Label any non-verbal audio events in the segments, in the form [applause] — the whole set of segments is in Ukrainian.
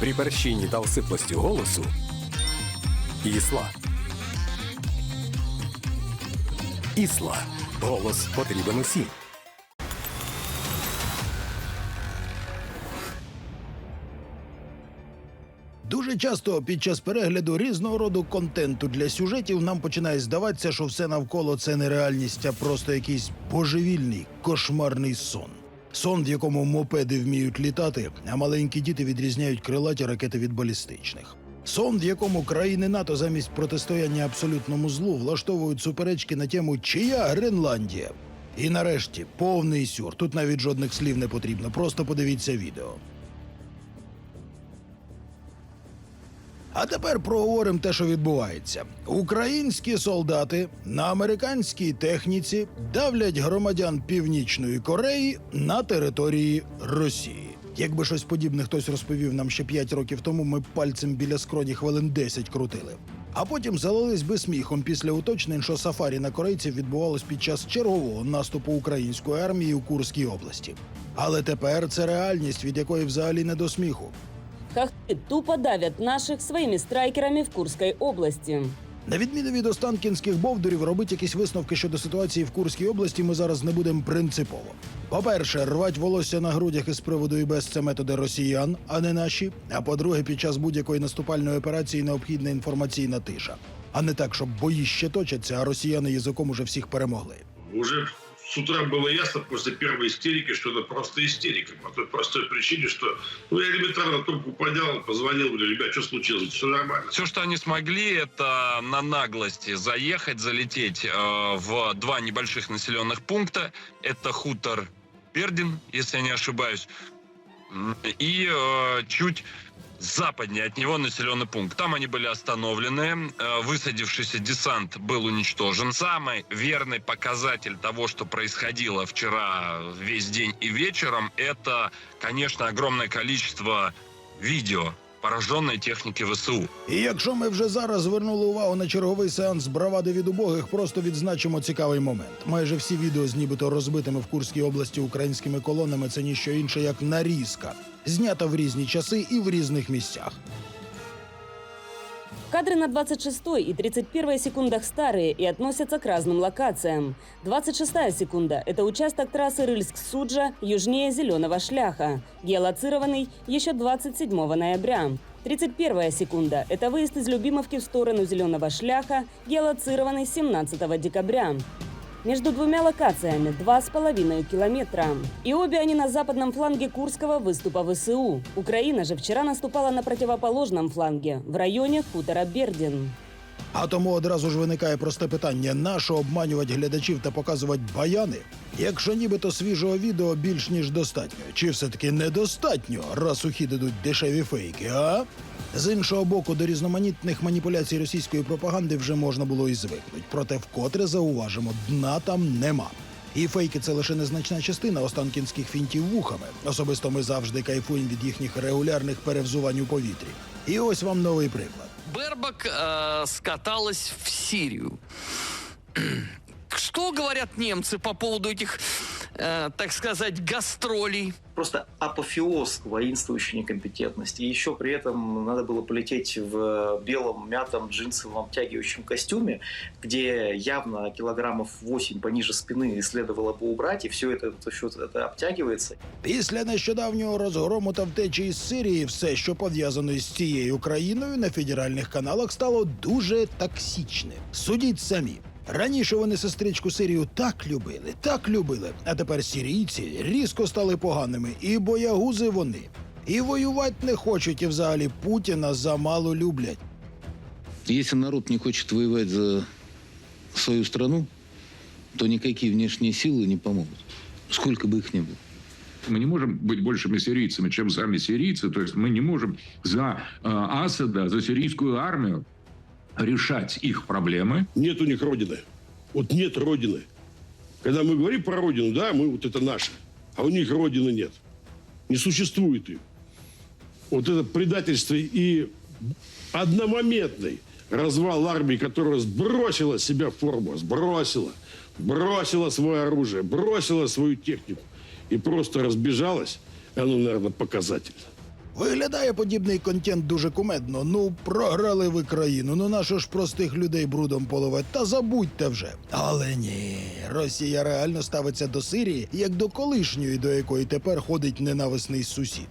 При перщині та осиплості голосу Ісла. Ісла. Голос потрібен усім. Дуже часто під час перегляду різного роду контенту для сюжетів нам починає здаватися, що все навколо це не реальність, а просто якийсь божевільний, кошмарний сон. Сон, в якому мопеди вміють літати, а маленькі діти відрізняють крилаті ракети від балістичних. Сон, в якому країни НАТО замість протистояння абсолютному злу влаштовують суперечки на тему чия Гренландія. І нарешті повний сюр. Тут навіть жодних слів не потрібно. Просто подивіться відео. А тепер проговоримо те, що відбувається. Українські солдати на американській техніці давлять громадян Північної Кореї на території Росії. Якби щось подібне хтось розповів нам ще 5 років тому, ми пальцем біля скроні хвилин 10 крутили. А потім залились би сміхом після уточнень, що сафарі на корейців відбувалось під час чергового наступу української армії у Курській області. Але тепер це реальність, від якої взагалі не до сміху. Хохты тупо давят наших своими страйкерами в Курской области. На відміну від останкінських бовдурів, робити якісь висновки щодо ситуації в Курській області ми зараз не будемо принципово. По-перше, рвать волосся на грудях із приводу і без це методи росіян, а не наші. А по-друге, під час будь-якої наступальної операції необхідна інформаційна тиша. А не так, щоб бої ще точаться, а росіяни язиком уже всіх перемогли. Уже с утра было ясно после первой истерики, что это просто истерика. По той простой причине, что ну, я элементарно трубку поднял, позвонил, говорю, ребят, что случилось? Все нормально. Все, что они смогли, это на наглости заехать, залететь э, в два небольших населенных пункта. Это хутор Бердин, если я не ошибаюсь, и э, чуть западнее от него населенный пункт. Там они были остановлены, э, высадившийся десант был уничтожен. Самый верный показатель того, что происходило вчера весь день и вечером, это, конечно, огромное количество видео пораженной техніки ВСУ. І якщо ми вже зараз звернули увагу на черговий сеанс бравади від убогих, просто відзначимо цікавий момент. Майже всі відео з нібито розбитими в Курській області українськими колонами це ніщо інше, як нарізка, знята в різні часи і в різних місцях. Кадры на 26 и 31 секундах старые и относятся к разным локациям. 26 секунда – это участок трассы Рыльск-Суджа южнее Зеленого Шляха, геолоцированный еще 27 ноября. 31 секунда – это выезд из Любимовки в сторону Зеленого Шляха, геолоцированный 17 декабря. Между двумя локациями два с половиной километра. И обе они на западном фланге Курского выступа ВСУ. Украина же вчера наступала на противоположном фланге, в районе хутора Бердин. А тому одразу ж виникає просте питання: нащо обманювати глядачів та показувати баяни? Якщо нібито свіжого відео більш ніж достатньо, чи все-таки недостатньо, раз у хід ідуть дешеві фейки, а? З іншого боку, до різноманітних маніпуляцій російської пропаганди вже можна було і звикнути. Проте вкотре зауважимо, дна там нема. І фейки це лише незначна частина останкінських фінтів вухами. Особисто ми завжди кайфуємо від їхніх регулярних перевзувань у повітрі. І ось вам новий приклад. Бербак э, скаталась в Сирию. [clears throat] Что говорят немцы по поводу этих, э, так сказать, гастролей? просто апофеоз воинствующей некомпетентности. И еще при этом надо было полететь в белом мятом джинсовом обтягивающем костюме, где явно килограммов 8 пониже спины следовало бы убрать, и все это, это, все это обтягивается. Після нещодавнього розгрому та втечі із Сирії все, що пов'язано з цією країною, на федеральних каналах стало дуже токсичним. Судіть самі. Раніше вони сестричку Сирію так любили, так любили. А тепер сирійці різко стали поганими, і боягузи вони. І воювати не хочуть, і взагалі Путіна замало люблять. Если народ не хочет воевать за свою страну, то никакие внешние силы не помогут. Сколько бы их ни было. Мы не можем быть большими сирийцами, чем сами сирийцы. То есть мы не можем за э, Асада, за сирийскую армию решать их проблемы. Нет у них родины. Вот нет родины. Когда мы говорим про родину, да, мы вот это наше. А у них родины нет. Не существует их. Вот это предательство и одномоментный развал армии, которая сбросила себя форму, сбросила, бросила свое оружие, бросила свою технику и просто разбежалась, оно, наверное, показательно. Виглядає подібний контент дуже кумедно. Ну, програли ви країну. Ну нащо ж простих людей брудом поливати? Та забудьте вже. Але ні, Росія реально ставиться до Сирії як до колишньої, до якої тепер ходить ненависний сусід.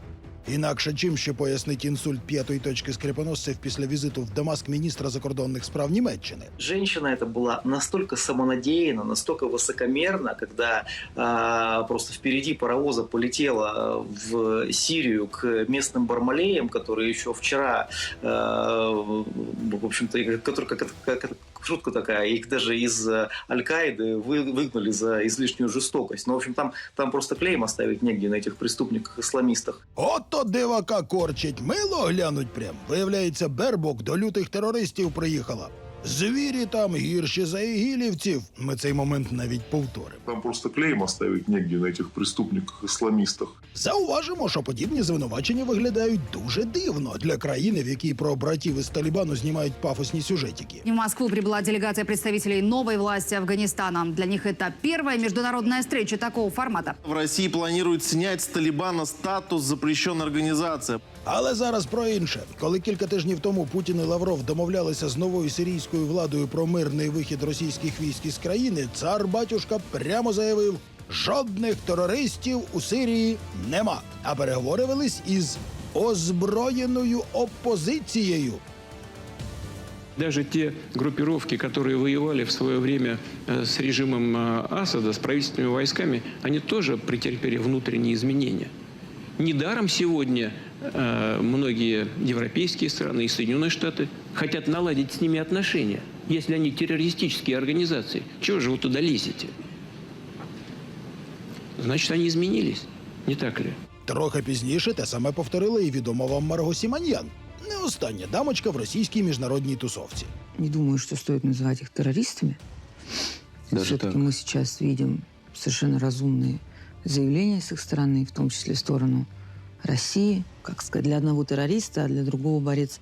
Інакше чим ще пояснить інсульт п'ятої точки скрипоносців після візиту в Дамаск міністра закордонних справ Німеччини. Женщина это была настолько самонадеянна, настолько высокомерна, когда а, просто впереди паровоза полетела в Сирию к местным бармалеям, которые еще вчера, а, в общем-то, которые, как, как- как- шутка такая, их даже из э, Аль-Каиды вы- выгнали за излишнюю жестокость. Ну, в общем, там, там просто клейм оставить негде на этих преступниках-исламистах. Ото дивака корчить, мило глянуть прям. Виявляється, Бербок до лютих терористів приїхала. Звірі там гірші за ігілівців. Ми цей момент навіть повторимо. Там просто клейм оставить негде на этих преступниках-исламистах. Зауважимо, що подібні звинувачення виглядають дуже дивно для країни, в якій про братів із Талібану знімають пафосні сюжетики. В Москву прибыла делегация представителей новой власти Афганистана. Для них это первая международная встреча такого формата. В России планируют снять с Талибана статус запрещенной организации. Але зараз про інше. Коли кілька тижнів тому Путін і Лавров домовлялися з новою сирійською владою про мирний вихід російських військ із країни, цар батюшка прямо заявив: жодних терористів у Сирії нема. А переговори велись із озброєною опозицією. Даже те группировки, которые воевали в свое время э, с режимом э, Асада, с правительственными войсками, они тоже претерпели внутренние изменения. Недаром сегодня э, многие европейские страны и Соединенные Штаты хотят наладить с ними отношения, если они террористические организации. Чего же вы туда лезете? Значит, они изменились, не так ли? Трохи пізніше те саме повторила і відома вам Марго Сіманьян. Не остання дамочка в російській міжнародній тусовці. Не думаю, что стоит называть их террористами. Даже Все-таки так? мы сейчас видим совершенно разумные заявления с их стороны, в том числе в сторону России. Как сказать, для одного терориста, а для другого борец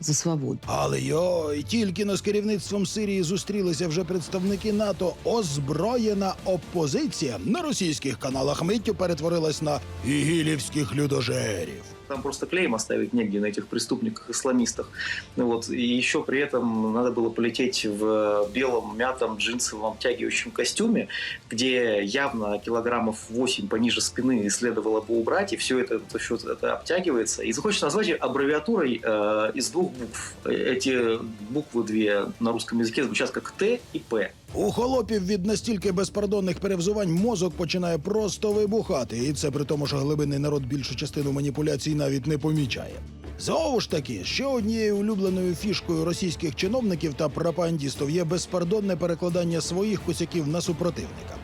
за свободу. Але йой, тільки но з керівництвом Сирії зустрілися вже представники НАТО. Озброєна опозиція на російських каналах миттю перетворилась на ігілівських людожерів. Там просто клейм оставить негде на этих преступниках-исламистах. Вот. И еще при этом надо было полететь в белом мятом джинсовом обтягивающем костюме, где явно килограммов 8 пониже спины следовало бы убрать, и все это, за счет это обтягивается. И захочется назвать аббревиатурой э, из двух букв. Эти буквы две на русском языке звучат как Т и П. У холопів від настільки безпардонних перевзувань мозок починає просто вибухати, і це при тому, що глибинний народ більшу частину маніпуляцій навіть не помічає. Знову ж таки, ще однією улюбленою фішкою російських чиновників та пропагандістів є безпардонне перекладання своїх косяків на супротивника.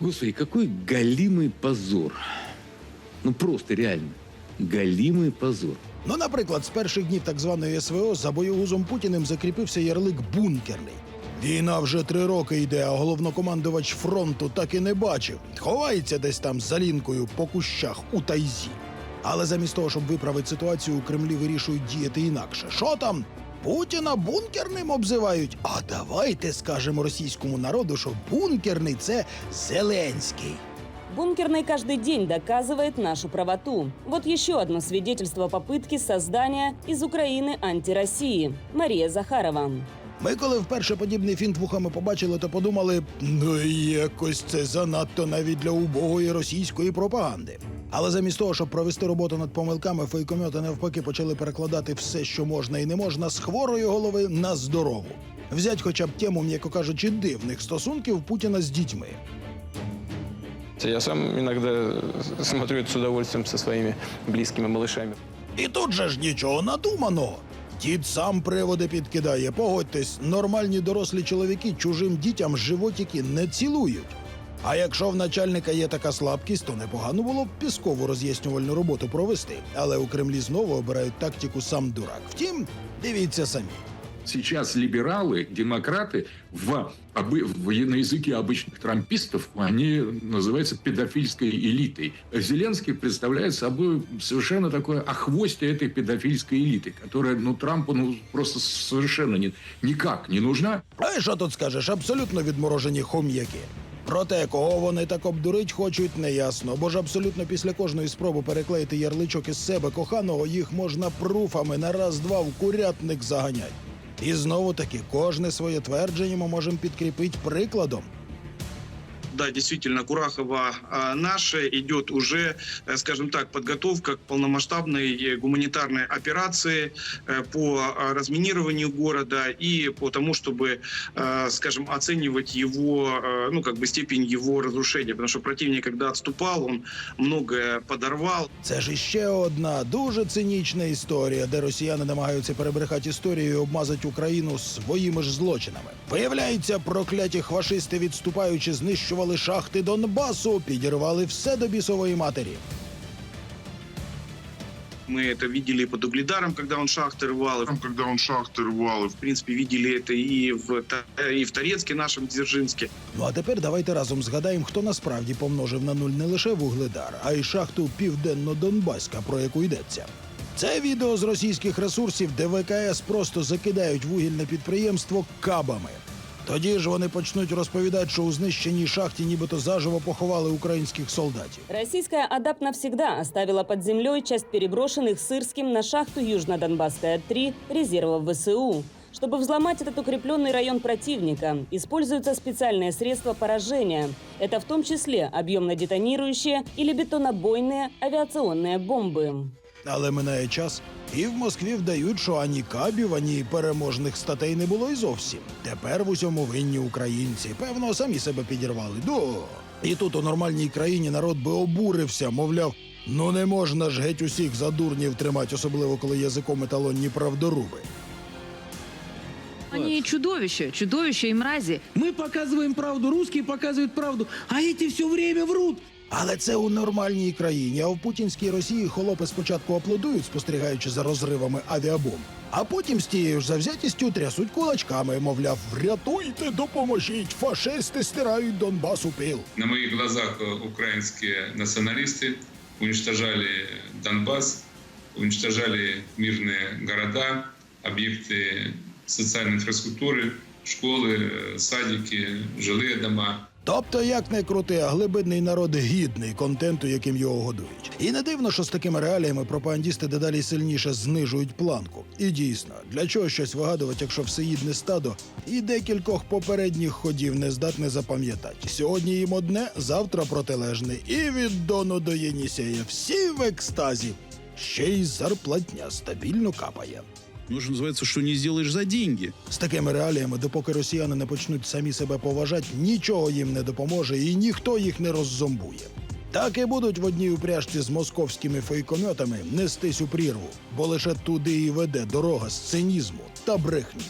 Господи, какой галимый позор. Ну просто реально. Галимый позор. Ну, наприклад, з перших днів так званої СВО за боєгузом Путіним закріпився ярлик бункерний. Війна вже три роки йде, а головнокомандувач фронту так і не бачив. Ховається десь там за лінкою по кущах у тайзі. Але замість того, щоб виправити ситуацію, у Кремлі вирішують діяти інакше. Що там? Путіна бункерним обзивають. А давайте скажемо російському народу, що бункерний це Зеленський. Бункерный каждый день доказывает нашу правоту. Вот еще одно свидетельство попытки создания из Украины антироссии. Мария Захарова. Ми, коли вперше подібний фінт вухами побачили, то подумали, ну якось це занадто навіть для убогої російської пропаганди. Але замість того, щоб провести роботу над помилками, фейкомьоти навпаки почали перекладати все, що можна і не можна, з хворої голови на здорову. Взять хоча б тему, м'яко кажучи, дивних стосунків Путіна з дітьми. Я сам иногда смотрю это с удовольствием со своими близкими малышами. І тут же ж нічого надуманого. Дід сам приводи підкидає. Погодьтесь, нормальні дорослі чоловіки чужим дітям животики не цілують. А якщо в начальника є така слабкість, то непогано було б піскову роз'яснювальну роботу провести. Але у Кремлі знову обирають тактику сам дурак. Втім, дивіться самі Сейчас либералы, демократы в, обы- в на языке обычных трампистов, они называются педофильской элитой. Зеленский представляет собой совершенно такое охвостие этой педофильской элиты, которая ну, Трампу ну, просто совершенно не, никак не нужна. А і що тут скажеш? Абсолютно відморожені хом'яки. Проте, кого вони так обдурить хочуть, неясно, бо ж абсолютно після кожної спроби переклеїти ярличок із себе коханого їх можна пруфами на раз-два в курятник заганять. І знову таки, кожне своє твердження ми можемо підкріпити прикладом Да, действительно, Курахова а, наша идет уже, э, скажем так, подготовка к полномасштабной э, гуманитарной операции э, по а, разминированию города и по тому, чтобы, э, скажем, оценивать его, э, ну, как бы степень его разрушения. Потому что противник, когда отступал, он многое подорвал. Це ж іще одна дуже цинічна історія, де росіяни намагаються перебрехати історію і обмазати Україну своїми ж злочинами. Виявляється, прокляті хвашисти, відступаючи, знищували шахти Донбасу, підірвали все до бісової матері. Мы это видели под Угледаром, когда он шахты рвал. Когда он шахты рвал. В принципе, видели это и в, Та- и в Торецке нашем, Дзержинске. Ну а тепер давайте разом згадаємо, хто насправді помножив на нуль не лише вугледар, а й шахту Південно-Донбаська, про яку йдеться. Це відео з російських ресурсів, де ВКС просто закидають вугільне підприємство кабами. Тоді ж вони почнуть розповідати, що у знищеній шахті нібито заживо поховали українських солдатів. Российская АДАП навсегда оставила под землей часть переброшенных Сырским на шахту Южно-Донбасская-3 резервов ВСУ. Чтобы взломать этот укрепленный район противника, используются специальные средства поражения. Это в том числе объемно-детонирующие или бетонобойные авиационные бомбы. Але минає час, і в Москві вдають, що ані кабів, ані переможних статей не було й зовсім. Тепер в усьому винні українці. Певно, самі себе підірвали. До. І тут у нормальній країні народ би обурився, мовляв, ну не можна ж геть усіх за дурнів тримати, особливо коли язиком еталонні правдоруби. Они чудовища, чудовища и мрази. Мы показываем правду, русские показывают правду, а эти все время врут. Але це у нормальній країні. А в путінській Росії холопи спочатку аплодують, спостерігаючи за розривами авіабомб, а потім з тією ж завзятістю трясуть кулачками, мовляв, врятуйте, допоможіть, фашисти стирають Донбас у пил. На моих глазах э, украинские националисты уничтожали Донбасс, уничтожали мирные города, объекты социальной инфраструктуры, школы, э, садики, жилые дома. Тобто, як не крути, а глибинний народ гідний контенту, яким його годують. І не дивно, що з такими реаліями пропагандісти дедалі сильніше знижують планку. І дійсно, для чого щось вигадувати, якщо всеїдне стадо і декількох попередніх ходів не здатне запам'ятати. Сьогодні їм одне, завтра протилежне. І від Дону до Єнісея всі в екстазі. Ще й зарплатня стабільно капає. Ну, що називається, що не зробиш за деньги. З такими реаліями, допоки росіяни не почнуть самі себе поважати, нічого їм не допоможе і ніхто їх не роззомбує. Так і будуть в одній упряжці з московськими фейкометами нестись у прірву, бо лише туди і веде дорога з цинізму та брехні.